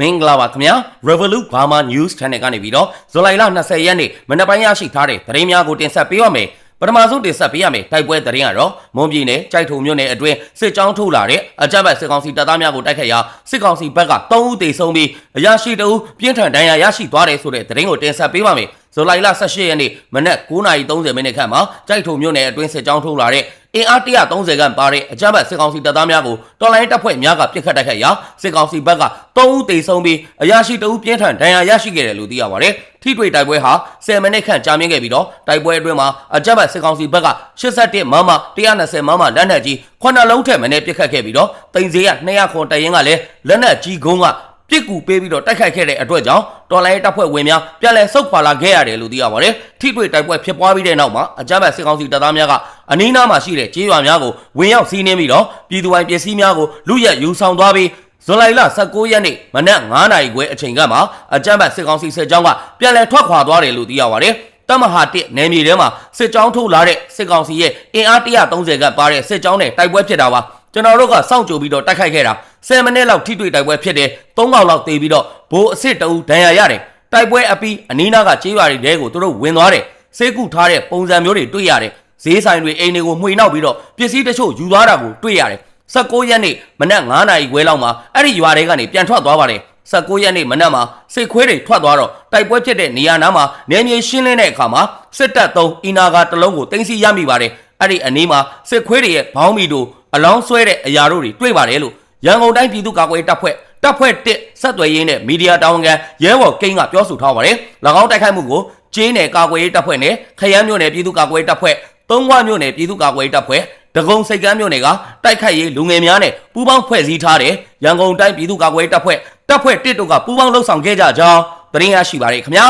မင်္ဂလာပါခင်ဗျာ Revolut Burma News Channel ကနေပြီးတော့ဇူလိုင်လ20ရက်နေ့မနက်ပိုင်းရရှိထားတဲ့သတင်းများကိုတင်ဆက်ပေးပါမယ်ပထမဆုံးတင်ဆက်ပေးရမယ်တိုက်ပွဲသတင်းကတော့မွန်ပြည်နယ်ကြိုက်ထုံမြို့နယ်အတွင်းစစ်ကြောင်းထုတ်လာတဲ့အကြမ်းဖက်စစ်ကောင်စီတပ်သားများကိုတိုက်ခတ်ရာစစ်ကောင်စီဘက်က3ဦးသေဆုံးပြီးအရာရှိတအုပ်ပြင်းထန်ဒဏ်ရာရရှိသွားတယ်ဆိုတဲ့သတင်းကိုတင်ဆက်ပေးပါမယ်ဇူလိုင်လ18ရက်နေ့မနက်9:30မိနစ်ခန့်မှာကြိုက်ထုံမြို့နယ်အတွင်းစစ်ကြောင်းထုတ်လာတဲ့ အင်အား130ခန့်ပါတဲ့အကြမ်းဖက်စစ်ကောင်စီတပ်သားများကိုတော်လိုင်းတပ်ဖွဲ့များကပစ်ခတ်တိုက်ခတ်ရာစစ်ကောင်စီဘက်က3ဦးသေဆုံးပြီးအရာရှိတအုပ်ပြင်းထန်ဒဏ်ရာရရှိခဲ့တယ်လို့သိရပါတယ်။ထိတွေ့တိုက်ပွဲဟာ10မိနစ်ခန့်ကြာမြင့်ခဲ့ပြီးတော့တိုက်ပွဲအတွင်းမှာအကြမ်းဖက်စစ်ကောင်စီဘက်က81မမ120မမလက်နက်ကြီး9လုံးထက်မနည်းပစ်ခတ်ခဲ့ပြီးတော့တင်စေးရ200ခွန်တရင်ကလည်းလက်နက်ကြီးကုန်းက ပြစ်ကူပေးပြီးတော့တိုက်ခိုက်ခဲ့တဲ့အတွက်ကြောင့်တော်လိုင်းတပ်ဖွဲ့ဝင်များပြန်လည်ဆုတ်ခွာလာခဲ့ရတယ်လို့သိရပါတယ်။ထိတွေ့တိုက်ပွဲဖြစ်ပွားပြီးတဲ့နောက်မှာအကြမ်းဖက်စစ်ကောင်စီတပ်သားများကအနီးနားမှာရှိတဲ့ကျေးရွာများကိုဝင်ရောက်စီးနင်းပြီးတော့ပြည်သူပိုင်ပစ္စည်းများကိုလူရက်ယူဆောင်သွားပြီးဇွန်လလ19ရက်နေ့မနက်9:00နာရီခွဲအချိန်ကမှအကြမ်းဖက်စစ်ကောင်စီစစ်ကြောင်းကပြန်လည်ထွက်ခွာသွားတယ်လို့သိရပါတယ်။တမဟာတစ်နယ်မြေထဲမှာစစ်ကြောင်းထုတ်လာတဲ့စစ်ကောင်စီရဲ့အင်အား130ခန့်ပါတဲ့စစ်ကြောင်းနဲ့တိုက်ပွဲဖြစ်တာပါကျွန်တော်တို့ကစောင့်ကြိုပြီးတော့တိုက်ခိုက်ခဲ့တာ 10မိနစ်လောက်ထိတွေ့တိုက်ပွဲဖြစ်တယ်3កောက်လောက်တေးပြီးတော့ဘိုးအစ်စ်တအူဒဏ်ရာရတယ်တိုက်ပွဲအပြီးအနီးနားကကြေးရွာတွေတဲကိုသူတို့ဝင်သွားတယ်စေးကုထားတဲ့ပုံစံမျိုးတွေတွေ့ရတယ်ဈေးဆိုင်တွေအိမ်တွေကိုမှွေနောက်ပြီးတော့ပစ္စည်းတချို့ယူသွားတာကိုတွေ့ရတယ်19ရက်နေ့မနက်9နာရီခွဲလောက်မှာအဲ့ဒီရွာတွေကနေပြန်ထွက်သွားပါတယ်19ရက်နေ့မနက်မှာစစ်ခွေးတွေထွက်သွားတော့တိုက်ပွဲဖြစ်တဲ့နေရာနားမှာနေမြေရှင်းလင်းတဲ့အခါမှာစစ်တပ်သုံးအီနာဂါတစ်လုံးကိုတင်စီရမိပါတယ်အဲ့ဒီအနီးမှာစစ်ခွေးတွေရဲ့ဘောင်းမီတို့အလောင်းဆွဲတဲ့အရာတို့တွေတွေ့ပါတယ်လို့ ရန်ကုန်တိုင်းပြည်သူ့ကာကွယ်ရေးတပ်ဖွဲ့တပ်ဖွဲ့တစ်ဆက်သွယ်ရေးနဲ့မီဒီယာတာဝန်ခံရဲဘော်ကိန်းကပြောဆိုထားပါတယ်၎င်းတိုက်ခိုက်မှုကိုကျေးနယ်ကာကွယ်ရေးတပ်ဖွဲ့နဲ့ခရမ်းမြို့နယ်ပြည်သူ့ကာကွယ်ရေးတပ်ဖွဲ့သုံးဝမြို့နယ်ပြည်သူ့ကာကွယ်ရေးတပ်ဖွဲ့ဒဂုံစိတ်ကမ်းမြို့နယ်ကတိုက်ခိုက်ရေးလူငယ်များနဲ့ပူးပေါင်းဖွဲ့စည်းထားတဲ့ရန်ကုန်တိုင်းပြည်သူ့ကာကွယ်ရေးတပ်ဖွဲ့တပ်ဖွဲ့တစ်တို့ကပူးပေါင်းလှုပ်ဆောင်ခဲ့ကြကြောင်းသတင်းရရှိပါရခင်ဗျာ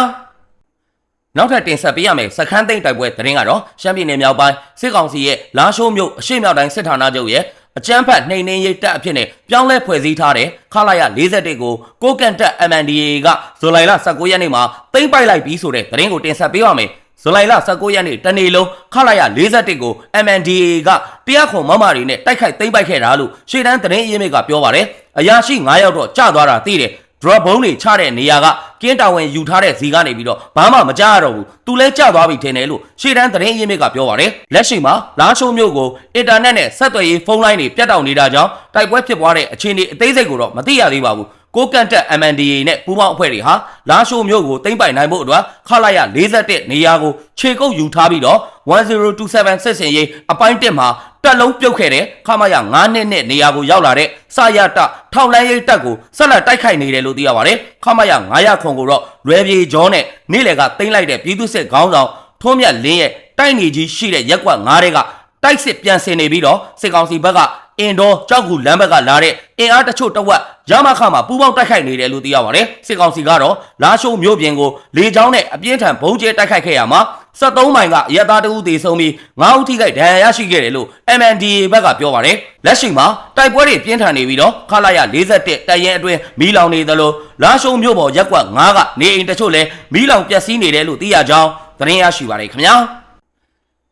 နောက်ထပ်တင်ဆက်ပေးရမယ်စခန်းသိမ်းတိုက်ပွဲသတင်းကတော့ရှမ်းပြည်နယ်မြောက်ပိုင်းစစ်ကောင်စီရဲ့လာရှိုးမြို့အရှေ့မြောက်တိုင်းစစ်ဌာနချုပ်ရဲ့ အကြမ်းဖက်နှိမ်နင်းရေးတပ်အဖြစ်နဲ့ပြောင်းလဲဖွဲ့စည်းထားတဲ့ခလာရ41ကိုကိုကန်တက် MNDA ကဇူလိုင်လ19ရက်နေ့မှာသိမ်းပိုက်လိုက်ပြီးဆိုတဲ့သတင်းကိုတင်ဆက်ပေးပါမယ်ဇူလိုင်လ19ရက်နေ့တနေ့လုံးခလာရ41ကို MNDA ကတရားခွန်မမတွေနဲ့တိုက်ခိုက်သိမ်းပိုက်ခဲ့တာလို့ရှေ့တန်းသတင်းအရင်းမြစ်ကပြောပါတယ်အရာရှိ9ယောက်တော့ကြာသွားတာသိတယ် drop ဘုံတွေချတဲ့နေရာကကင်းတာဝန်ယူထားတဲ့ဇီကနေပြီးတော့ဘာမှမကြားရတော့ဘူးသူလဲကြသွားပြီထင်တယ်လို့ရှေ့တန်းသတင်းအရင်းမြစ်ကပြောပါတယ်လက်ရှိမှာလာရှိုးမြို့ကိုအင်တာနက်နဲ့ဆက်သွယ်ရေးဖုန်းလိုင်းတွေပြတ်တောက်နေတာကြောင့်တိုက်ပွဲဖြစ်ပွားတဲ့အခြေအနေအသေးစိတ်ကိုတော့မသိရသေးပါဘူး ကိုကန်တက် MNDA နဲ့ပူးပေါင်းအဖွဲ့တွေဟာလာရှိုးမြို့ကိုသိမ်းပိုက်နိုင်ဖို့အတွက်ခလာရ41နေရာကိုခြေကုပ်ယူထားပြီးတော့1027စစ်စင်ရေးအပိုင်း1မှာတက်လုံးပြုတ်ခဲ့တဲ့ခမရ9နှစ်နဲ့နေရာကိုရောက်လာတဲ့စာရတထောက်လန်းရေးတပ်ကိုဆက်လက်တိုက်ခိုက်နေတယ်လို့သိရပါတယ်ခမရ900ခွန်ကိုတော့လွယ်ပြေကျော်နဲ့နေ့လယ်ကသိမ်းလိုက်တဲ့ပြည်သူစစ်ခေါင်းဆောင်ထုံးမြတ်လင်းရဲ့တိုက်နေကြီးရှိတဲ့ရက်ကွက်9တဲ့ကတိုက်စစ်ပြန်ဆင်နေပြီးတော့စစ်ကောင်စီဘက်က အင်ဒိုကြောက်ကူလမ်းဘက်ကလာတဲ့အင်အားတချို့တဝက်ရမခမှာပူပေါင်းတိုက်ခိုက်နေတယ်လို့သိရပါတယ်စစ်ကောင်စီကတော့လာရှိုးမြို့ပြင်ကိုလေကြောင်းနဲ့အပြင်းထန်ဘုံကျဲတိုက်ခိုက်ခဲ့ရမှာ73မိုင်ကရက်သားတဦးသေဆုံးပြီး9ဦးထိခိုက်ဒဏ်ရာရရှိခဲ့တယ်လို့ MNDA ဘက်ကပြောပါတယ်လက်ရှိမှာတိုက်ပွဲတွေပြင်းထန်နေပြီးတော့ခလာရ41တပ်ရဲအတွင်းမီးလောင်နေသလိုလာရှိုးမြို့ပေါ်ရက်ကွက်9ကနေအိမ်တချို့လည်းမီးလောင်ပျက်စီးနေတယ်လို့သိရကြောင်းသတင်းရရှိပါတယ်ခင်ဗျာ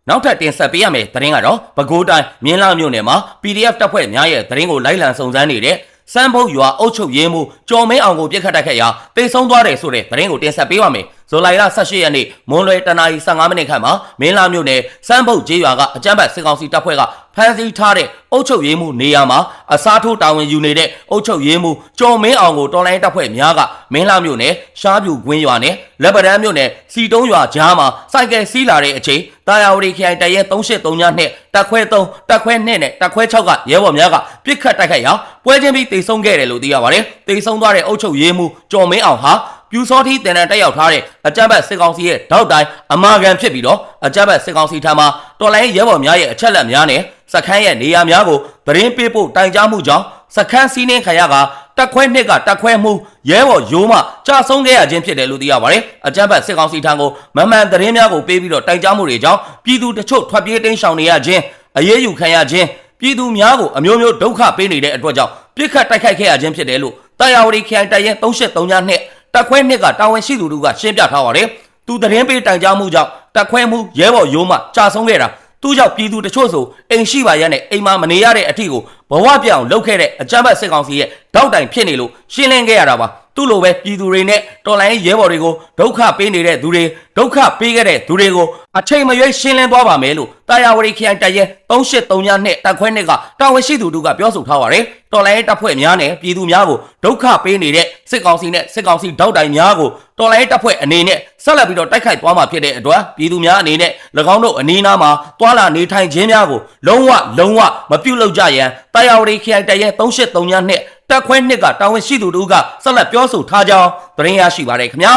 နောက်ထပ်တင်ဆက်ပေးရမယ့်သတင်းကတော့ပဲခူးတိုင်းမြင်းလာမြို့နယ်မှာ PDF တပ်ဖွဲ့များရဲ့သတင်းကိုလိုက်လံစုံစမ်းနေတဲ့စမ်းဖုတ်ရွာအုပ်ချုပ်ရေးမှုကျော်မင်းအောင်ကိုပြစ်ခတ်တိုက်ခတ်ရာတိတ်ဆုံးသွားတယ်ဆိုတဲ့သတင်းကိုတင်ဆက်ပေးပါမယ်။ ဇူလိုင်လ18ရက်နေ့မွန်းလွယ်တနာရီ15မိနစ်ခန့်မှာမင်းလာမြို့နယ်စမ်းဖုတ်ကျေးရွာကအကြမ်းဖက်စစ်ကောင်စီတပ်ဖွဲ့ကဖမ်းဆီးထားတဲ့အုပ်ချုပ်ရေးမှုနေရာမှာအစားထိုးတာဝန်ယူနေတဲ့အုပ်ချုပ်ရေးမှုကျော်မင်းအောင်ကိုတော်လိုင်းတပ်ဖွဲ့များကမင်းလာမြို့နယ်ရှားပြူကွင်းရွာနဲ့လက်ပတန်းမြို့နယ်စီတုံးရွာကြားမှာစိုက်ကယ်စီးလာတဲ့အချိန်တာယာဝတီခရိုင်တရဲ383ညနဲ့တက်ခွဲ3တက်ခွဲ2နဲ့တက်ခွဲ6ကရဲဘော်များကပြစ်ခတ်တိုက်ခိုက်ရာပွဲချင်းပြီးတိတ်ဆုံးခဲ့တယ်လို့သိရပါတယ်တိတ်ဆုံးသွားတဲ့အုပ်ချုပ်ရေးမှုကျော်မင်းအောင်ဟာ ပြူစောတိတန်တန်တက်ရောက်ထားတဲ့အကြမ်းဖက်စစ်ကောင်စီရဲ့တောက်တိုင်းအမာခံဖြစ်ပြီးတော့အကြမ်းဖက်စစ်ကောင်စီထံမှတော်လိုင်းရဲဘော်များရဲ့အချက်လက်များနဲ့စခန်းရဲ့နေရာများကိုသတင်းပေးဖို့တိုင်ကြားမှုကြောင့်စခန်းစီးနှင်းခရကတက်ခွဲနှစ်ကတက်ခွဲမှုရဲဘော်ရိုးမှကြာဆုံးခဲ့ရခြင်းဖြစ်တယ်လို့သိရပါတယ်အကြမ်းဖက်စစ်ကောင်စီထံကိုမမှန်သတင်းများကိုပေးပြီးတော့တိုင်ကြားမှုတွေကြောင့်ပြည်သူတချို့ထွက်ပြေးတိမ်းရှောင်နေရခြင်းအရေးယူခံရခြင်းပြည်သူများကိုအမျိုးမျိုးဒုက္ခပေးနေတဲ့အတွက်ကြောင့်ပြစ်ခတ်တိုက်ခိုက်ခဲ့ရခြင်းဖြစ်တယ်လို့တာယာဝတီခရိုင်တိုင်ရဲ373ညနှစ် တက်ခွဲနှစ်ကတာဝန်ရှိသူတို့ကရှင်းပြထားပါတယ်သူသတင်းပေးတိုင်ကြားမှုကြောင့်တက်ခွဲမှုရဲဘော်ရိုးမှကြာဆုံးခဲ့တာသူ့ကြောင့်ပြည်သူတချို့ဆိုအိမ်ရှိပါရက်နဲ့အိမ်မှာမနေရတဲ့အထီကို ဘဝပြောင်လှုပ်ခဲ့တဲ့အကြမ်းဖက်စစ်ကောင်စီရဲ့တောက်တိုင်ဖြစ်နေလို့ရှင်းလင်းခဲ့ရတာပါသူ့လိုပဲပြည်သူတွေနဲ့တော်လိုင်းရဲဘော်တွေကိုဒုက္ခပေးနေတဲ့သူတွေဒုက္ခပေးခဲ့တဲ့သူတွေကိုအချိန်မရွေးရှင်းလင်းသွားပါမယ်လို့တာယာဝတီခရိုင်တပ်ရဲ3832နဲ့တပ်ခွဲနှစ်ကတာဝန်ရှိသူတို့ကပြောဆိုထားပါတယ်တော်လိုင်းတပ်ဖွဲ့များနဲ့ပြည်သူများကိုဒုက္ခပေးနေတဲ့စစ်ကောင်စီနဲ့စစ်ကောင်စီတောက်တိုင်များကိုတော်လိုင်းတပ်ဖွဲ့အနေနဲ့ဆက်လက်ပြီးတော့တိုက်ခိုက်သွားမှာဖြစ်တဲ့အတွက်ပြည်သူများအနေနဲ့၎င်းတို့အနီးနားမှာတွာလာနေထိုင်ခြင်းများကိုလုံးဝလုံးဝမပြုတ်လောက်ကြရန်တာယာဝတီခရိုင်တပ်ရဲ3832နဲ့တပ်ခွဲနှစ်ကတာဝန်ရှိသူတို့ကဆက်လက်ပြောဆိုထားကြောင်းသတင်းရရှိပါတယ်ခင်ဗျာ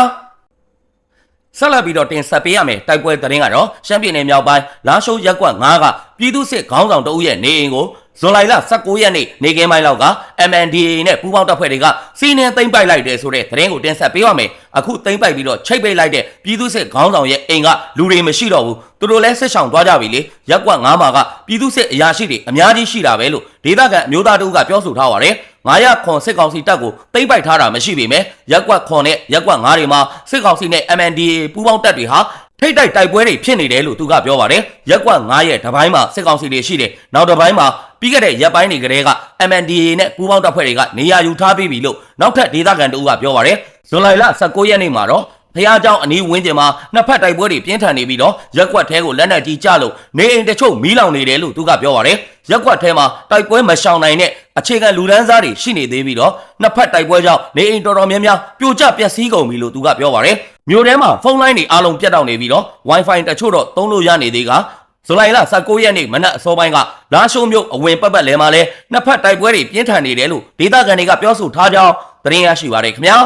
ဆက်လက်ပြီးတော့တင်ဆက်ပေးရမယ်တိုက်ပွဲသတင်းကတော့ရှမ်းပြည်နယ်မြောက်ပိုင်းလာရှိုးရက်ကွက်9ကပြည်သူစစ်ခေါင်းဆောင်တအုပ်ရဲ့နေအိမ်ကို ဇွန်လလ19ရက်နေ့နေကင်းပိုင်းလောက်က MNDAA နဲ့ပူးပေါင်းတပ်ဖွဲ့တွေကစီးနင်းသိမ်းပိုက်လိုက်တယ်ဆိုတဲ့သတင်းကိုတင်ဆက်ပေးရမယ်အခုသိမ်းပိုက်ပြီးတော့ချိတ်ပိတ်လိုက်တဲ့ပြည်သူစစ်ခေါင်းဆောင်ရဲ့အိမ်ကလူတွေမရှိတော့ဘူးသူတို့လည်းဆက်ဆောင်သွားကြပြီလေရက်ကွက်9မှာကပြည်သူစစ်အရာရှိတွေအများကြီးရှိတာပဲလို့ဒေသခံအမျိုးသားတို့ကပြောဆိုထားပါတယ်900ခွန်စစ်ကောင်စီတပ်ကိုသိမ်းပိုက်ထားတာမရှိပေမဲ့ရက်ကွက်ခွန်နဲ့ရက်ကွက်9တွေမှာစစ်ကောင်စီနဲ့ MNDAA ပူးပေါင်းတပ်တွေဟာ ထိတ်တိုက်တိုက်ပွဲတွေဖြစ်နေတယ်လို့သူကပြောပါတယ်ရက်ကွက်9ရဲ့တပိုင်းမှာစစ်ကောင်စီတွေရှိတယ်နောက်တစ်ပိုင်းမှာပြီးခဲ့တဲ့ရက်ပိုင်းတွေကတည်းက MNDAA နဲ့ပူးပေါင်းတပ်ဖွဲ့တွေကနေရာယူထားပြီးပြီလို့နောက်ထပ်ဒေသခံတို့ကပြောပါတယ်ဇွန်လ19ရက်နေ့မှာတော့ ဖះเจ้าအနီးဝင်းကျင်မှာနှစ်ဖက်တိုက်ပွဲတွေပြင်းထန်နေပြီးတော့ရက်ကွက်ထဲကိုလက်နက်ကြီးကြလို့နေအိမ်တချို့မီးလောင်နေတယ်လို့သူကပြောပါတယ်ရက်ကွက်ထဲမှာတိုက်ပွဲမရှောင်နိုင်တဲ့အခြေခံလူဒန်းစားတွေရှိနေသေးပြီးတော့နှစ်ဖက်တိုက်ပွဲကြောင့်နေအိမ်တော်တော်များများပြိုကျပျက်စီးကုန်ပြီလို့သူကပြောပါတယ်မြို့ထဲမှာဖုန်းလိုင်းတွေအားလုံးပြတ်တောက်နေပြီးတော့ Wi-Fi တချို့တော့သုံးလို့ရနေသေးကဇူလိုင်လ19ရက်နေ့မနက်အစောပိုင်းကလာရှိုးမြို့အဝင်ပတ်ပတ်လဲမှာလဲနှစ်ဖက်တိုက်ပွဲတွေပြင်းထန်နေတယ်လို့ဒေသခံတွေကပြောဆိုထားကြောင်းသတင်းရရှိပါတယ်ခင်ဗျာ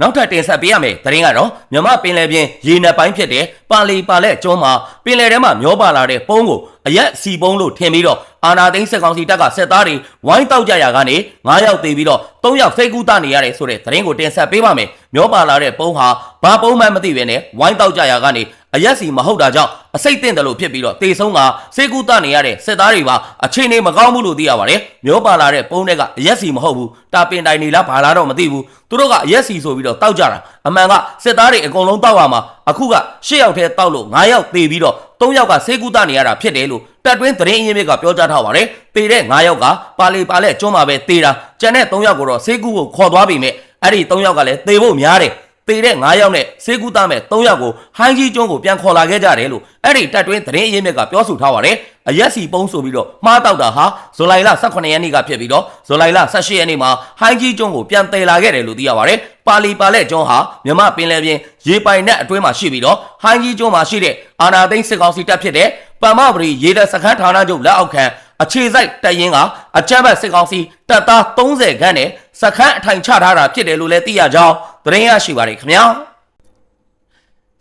နောက်ထပ်တင်ဆက်ပေးရမယ်သတင်းကတော့မြမပင်လယ်ပြင်ရေနက်ပိုင်းဖြစ်တဲ့ပါလီပါလက်ကျွန်းမှာပင်လယ်ထဲမှာမျောပါလာတဲ့ပုံးကိုအရက်စီပုံးလို့ထင်ပြီးတော့အာနာသိန်းစစ်ကောင်စီတပ်ကစစ်သားတွေဝိုင်းတောက်ကြရာကနေ9ယောက်သေပြီးတော့3ယောက်စိတ်ကူးတနေရတယ်ဆိုတဲ့သတင်းကိုတင်ဆက်ပေးပါမယ်မျောပါလာတဲ့ပုံးဟာဘာပုံးမှမသိဘဲနဲ့ဝိုင်းတောက်ကြရာကနေ အရက်စီမဟုတ်တာကြောင့်အစိတ်တင့်တယ်လို့ဖြစ်ပြီးတော့တေဆုံးကစိတ်ကူးတနေရတဲ့စစ်သားတွေပါအချိန်နေမကောင်းဘူးလို့သိရပါတယ်မျောပါလာတဲ့ပုံးတွေကအရက်စီမဟုတ်ဘူးတာပင်တိုင်နေလားဘာလားတော့မသိဘူးသူတို့ကအရက်စီဆိုပြီးတော့တောက်ကြတာအမှန်ကစစ်သားတွေအကုန်လုံးတောက်ရမှာအခုက၈ယောက်ထဲတောက်လို့9ယောက်သေပြီးတော့3ယောက်ကစိတ်ကူးတနေရတာဖြစ်တယ်လို့တက်တွင်းသတင်းအရင်းမြစ်ကပြောကြားထားပါတယ်သေတဲ့9ယောက်ကပါလေပါလက်ကျွန်းမှာပဲသေတာကျန်တဲ့3ယောက်ကိုတော့စိတ်ကူးကိုခေါ်သွားပြီမဲ့အဲ့ဒီ3ယောက်ကလည်းသေဖို့များတယ် ပေတဲ့9ယောက်နဲ့စေကူသားမဲ့3ယောက်ကိုဟိုင်းကြီးကျွန်းကိုပြန်ခေါ်လာခဲ့ကြတယ်လို့အဲ့ဒီတက်တွင်းသတင်းအရင်းမြစ်ကပြောဆိုထားပါတယ်အရက်စီပုံးဆိုပြီးတော့မှားတောက်တာဟာဇူလိုင်လ18ရက်နေ့ကဖြစ်ပြီးတော့ဇူလိုင်လ18ရက်နေ့မှာဟိုင်းကြီးကျွန်းကိုပြန်တည်လာခဲ့တယ်လို့သိရပါတယ်ပါလီပါလက်ကျွန်းဟာမြမပင်လယ်ပြင်ရေပိုင်နဲ့အတွင်းမှာရှိပြီးတော့ဟိုင်းကြီးကျွန်းမှာရှိတဲ့အာနာသိန်းစစ်ကောင်စီတပ်ဖြစ်တဲ့ပမ္မပရီရေတပ်စခန်းဌာနချုပ်လက်အောက်ခံအခြေစိုက်တပ်ရင်းကအကြမ်းဖက်စစ်ကောင်စီတပ်သား30ခန်းနဲ့စခန်းအထိုင်ချထားတာဖြစ်တယ်လို့လည်းသိရကြောင်း သတင်းရရှိပါတယ်ခင်ဗျာ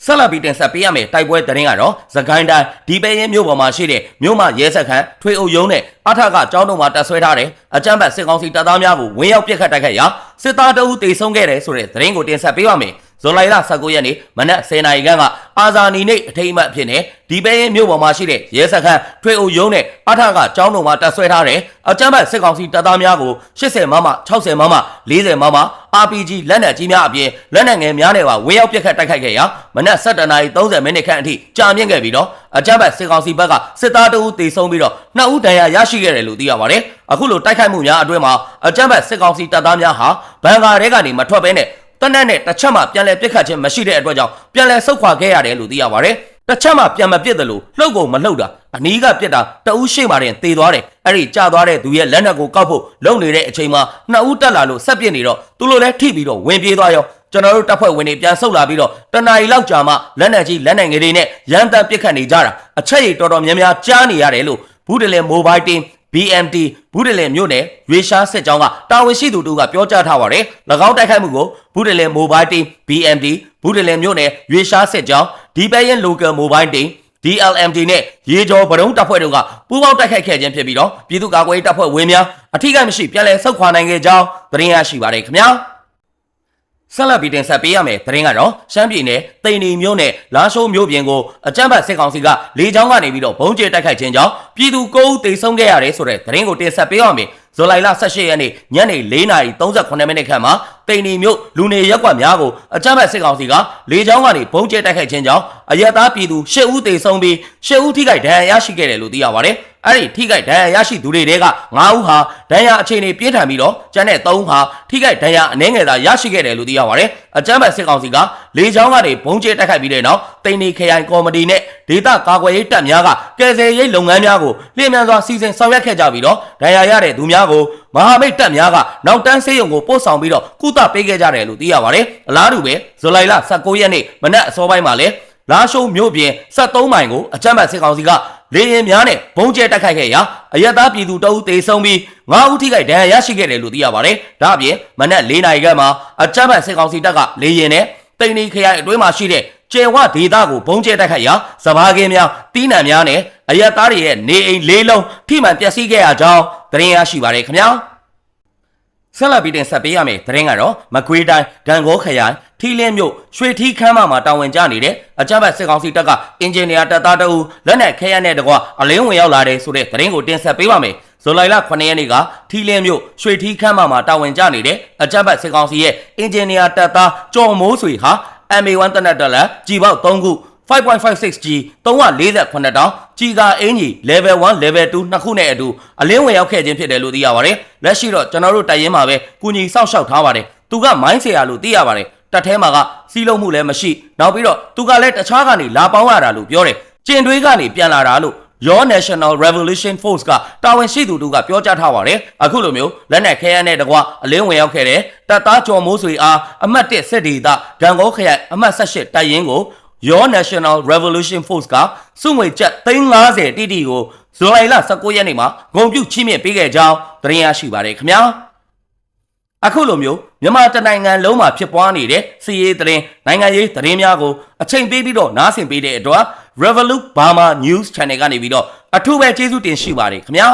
ဆက်လက်ပြီးတင်ဆက်ပေးရမယ်တိုက်ပွဲသတင်းကတော့သခိုင်းတိုင်းဒီပဲရင်မြို့ပေါ်မှာရှိတဲ့မြို့မရဲစခန်းထွေအုပ်ရုံးနဲ့အထက်ကကျောင်းတော်မှာတပ်ဆွဲထားတဲ့အကြမ်းဖက်စစ်ကောင်စီတပ်သားများကိုဝင်ရောက်ပစ်ခတ်တိုက်ခိုက်ရာစစ်သားတအုပ်တေဆုံးခဲ့တယ်ဆိုတဲ့သတင်းကိုတင်ဆက်ပေးပါမယ် ဇွန်လ19ရက်နေ့မနက်10:00နာရီခန့်ကအာဇာနီနေ့အထိမ်းအမှတ်ဖြစ်နေဒီပဲရင်မြို့ပေါ်မှာရှိတဲ့ရဲစခန်းထွေအုပ်ရုံးနဲ့အထက်ကကျောင်းတော်မှာတပ်ဆွဲထားတဲ့အကြမ်းဖက်စစ်ကောင်စီတပ်သားများကို80မမ60မမ40မမ RPG လက်နက်ကြီးများအပြင်လက်နက်ငယ်များနဲ့ပါဝင်ရောက်ပစ်ခတ်တိုက်ခိုက်ခဲ့ရာမနက်7:30မိနစ်ခန့်အထိကြာမြင့်ခဲ့ပြီးတော့အကြမ်းဖက်စစ်ကောင်စီဘက်ကစစ်သားတအုပ်တေဆုံးပြီးတော့နှစ်ဦးဒဏ်ရာရရှိခဲ့တယ်လို့သိရပါတယ်အခုလိုတိုက်ခိုက်မှုများအတွင်းမှာအကြမ်းဖက်စစ်ကောင်စီတပ်သားများဟာဘန်ကာရဲကနေမထွက်ဘဲနဲ့ တနက်နဲ့တစ်ချက်မှပြန်လဲပြစ်ခတ်ခြင်းမရှိတဲ့အတွက်ကြောင့်ပြန်လဲဆုတ်ခွာခဲ့ရတယ်လို့သိရပါတယ်တစ်ချက်မှပြန်မပြစ်တယ်လို့လှုပ်ကုန်မလှုပ်တာအနီးကပြစ်တာတအူးရှိမှတင်သေသွားတယ်အဲ့ဒီကြာသွားတဲ့သူရဲ့လက်နက်ကိုကောက်ဖို့လုံနေတဲ့အချိန်မှာနှစ်ဦးတက်လာလို့ဆက်ပြစ်နေတော့သူတို့လည်းထိပြီးတော့ဝင်ပြေးသွားရောကျွန်တော်တို့တပ်ဖွဲ့ဝင်တွေပြန်ဆုတ်လာပြီးတော့တနာရီလောက်ကြာမှလက်နက်ကြီးလက်နက်ငယ်တွေနဲ့ရန်တမ်းပစ်ခတ်နေကြတာအချက်ရည်တော်တော်များများကြားနေရတယ်လို့ဘူးတလဲမိုဘိုင်းတင်း BMT ဘူးတလဲမြို့နယ်ရွေရှားစစ်ကြောင်းကတာဝန်ရှိသူတို့ကပြောကြားထားပါတယ်။၎င်းတိုက်ခိုက်မှုကိုဘူးတလဲ Mobile Team BMT ဘူးတလဲမြို့နယ်ရွေရှားစစ်ကြောင်းဒီပဲရင် Local Mobile Team DLMD နဲ့ရေကျော်ဗရုံးတပ်ဖွဲ့တို့ကပူးပေါင်းတိုက်ခိုက်ခဲ့ခြင်းဖြစ်ပြီးတော့ပြည်သူ့ကာကွယ်ရေးတပ်ဖွဲ့ဝင်များအထူးကမရှိပြန်လည်ဆုတ်ခွာနိုင်ခဲ့ကြောင်းသတင်းရရှိပါတယ်ခင်ဗျာ။ ဆက်လက်ပြီးတင်ဆက်ပေးရမယ်သတင်းကတော့ရှမ်းပြည်နယ်တိန်နီမြို့နယ်လာရှိုးမြို့ပြင်ကိုအကြမ်းဖက်စစ်ကောင်စီကလေကြောင်းကနေပြီးတော့ဘုံကျဲတိုက်ခိုက်ခြင်းကြောင့်ပြည်သူ9ဦးသေဆုံးခဲ့ရတယ်ဆိုတဲ့သတင်းကိုတင်ဆက်ပေးရမယ်ဇူလိုင်လ18ရက်နေ့ညနေ4:38မိနစ်ခန့်မှာတိန်နီမြို့လူနေရက်ကွက်များကိုအကြမ်းဖက်စစ်ကောင်စီကလေကြောင်းကနေဘုံကျဲတိုက်ခိုက်ခြင်းကြောင့်အရက်သားပြည်သူ၈ဦးသေဆုံးပြီး၈ဦးထိခိုက်ဒဏ်ရာရရှိခဲ့တယ်လို့သိရပါတယ်။အဲ့ဒီထိခိုက်ဒဏ်ရာရရှိသူတွေတဲက9ဦးဟာဒဏ်ရာအခြေအနေပြင်းထန်ပြီးတော့ကျန်တဲ့3ဦးဟာထိခိုက်ဒဏ်ရာအနည်းငယ်သာရရှိခဲ့တယ်လို့သိရပါတယ်။အကြမ်းဖက်စစ်ကောင်စီကလေကြောင်းကနေဘုံကျဲတိုက်ခိုက်ပြီးတဲ့နောက်တိန်နီခရိုင်ကော်မတီနဲ့ဒေသကာကွယ်ရေးတပ်များကကယ်ဆယ်ရေးလုပ်ငန်းများကိုလျင်မြန်စွာစီစဉ်ဆောင်ရွက်ခဲ့ကြပြီးတော့ဒဏ်ရာရတဲ့သူများကိုမဟာမိတ်တပ်များကနောက်တန်းဆေးရုံကိုပို့ဆောင်ပြီးတော့ကုသပေးခဲ့ကြတယ်လို့သိရပါတယ်။အလားတူပဲဇူလိုင်လ19ရက်နေ့မနက်အစောပိုင်းမှာလဲ လာရှိုးမြို့ပြင်73မိုင်ကိုအကြမ်းဖက်စစ်ကောင်စီကလေရင်များနဲ့ဘုံကျဲတိုက်ခိုက်ခဲ့ရာအရက်သားပြည်သူတအုပ်သေဆုံးပြီး9ဦးထိခိုက်ဒဏ်ရာရရှိခဲ့တယ်လို့သိရပါတယ်။ဒါအပြင်မနက်4နာရီခန့်မှာအကြမ်းဖက်စစ်ကောင်စီတပ်ကလေရင်နဲ့တိန်နီခရိုင်အတွင်းမှာရှိတဲ့ကျယ်ဝဒေသကိုဘုံကျဲတိုက်ခိုက်ရာစဘာကင်းများတီးနှံများနဲ့အရက်သားတွေရဲ့နေအိမ်လေးလုံးထိမှန်ပျက်စီးခဲ့ရကြောင်းသတင်းရရှိပါတယ်ခင်ဗျာ။ ဆက်လက်ပြီးတင်ဆက်ပေးရမယ့်သတင်းကတော့မကွေးတိုင်းဂံကောခရိုင်ထီလင်းမြို့ရွှေထီးခမ်းမမှာတာဝန်ကျနေတဲ့အကြမ်းဖက်စစ်ကောင်စီတပ်ကအင်ဂျင်နီယာတပ်သားတအူလက်နက်ခဲယမ်းတဲ့တကွအလင်းဝင်ရောက်လာတဲ့ဆိုတဲ့သတင်းကိုတင်ဆက်ပေးပါမယ်။ဇူလိုင်လ9ရက်နေ့ကထီလင်းမြို့ရွှေထီးခမ်းမမှာတာဝန်ကျနေတဲ့အကြမ်းဖက်စစ်ကောင်စီရဲ့အင်ဂျင်နီယာတပ်သားကျော်မိုးဆွေဟာ MA1 တနက်တလက်ကြီးပေါက်3ခု 5.56G 348တောင်ကြီးကအင်ကြီး level 1 level 2နှစ်ခုနဲ့အတူအလင်းဝင်ရောက်ခဲ့ခြင်းဖြစ်တယ်လို့သိရပါတယ်။လက်ရှိတော့ကျွန်တော်တို့တိုင်ရင်မှာပဲကုညီစောင့်ရှောက်ထားပါတယ်။သူကမိုင်းဆရာလို့သိရပါတယ်။တက်ထဲမှာကစီးလုံးမှုလည်းမရှိ။နောက်ပြီးတော့သူကလည်းတခြားကနေလာပေါင်းရတာလို့ပြောတယ်။ကျင်တွေးကနေပြန်လာတာလို့ Your National Revolution Force ကတာဝန်ရှိသူတို့ကပြောကြားထားပါတယ်။အခုလိုမျိုးလက်နက်ခဲယမ်းတဲ့တကွအလင်းဝင်ရောက်ခဲ့တဲ့တပ်သားကျော်မိုးဆွေအားအမှတ်1စစ်ဒေသဂံကောခရိုင်အမှတ်18တိုက်ရင်ကို Your National Revolution Force ကစုငွေကျပ်350တိတိကိုဇူလိုင်လ19ရက်နေ့မှာဂုံပြုချီးမြှင့်ပေးခဲ့ကြောင်းသတင်းရရှိပါတယ်ခင်ဗျာအခုလိုမျိုးမြန်မာတနိုင်ငံလုံးမှာဖြစ်ပွားနေတဲ့စီးရေးသတင်းနိုင်ငံရေးသတင်းများကိုအချိန်ပေးပြီးတော့နားဆင်ပေးတဲ့အတွက် Revolut Burma News Channel ကနေပြီးတော့အထူးပဲကျေးဇူးတင်ရှိပါတယ်ခင်ဗျာ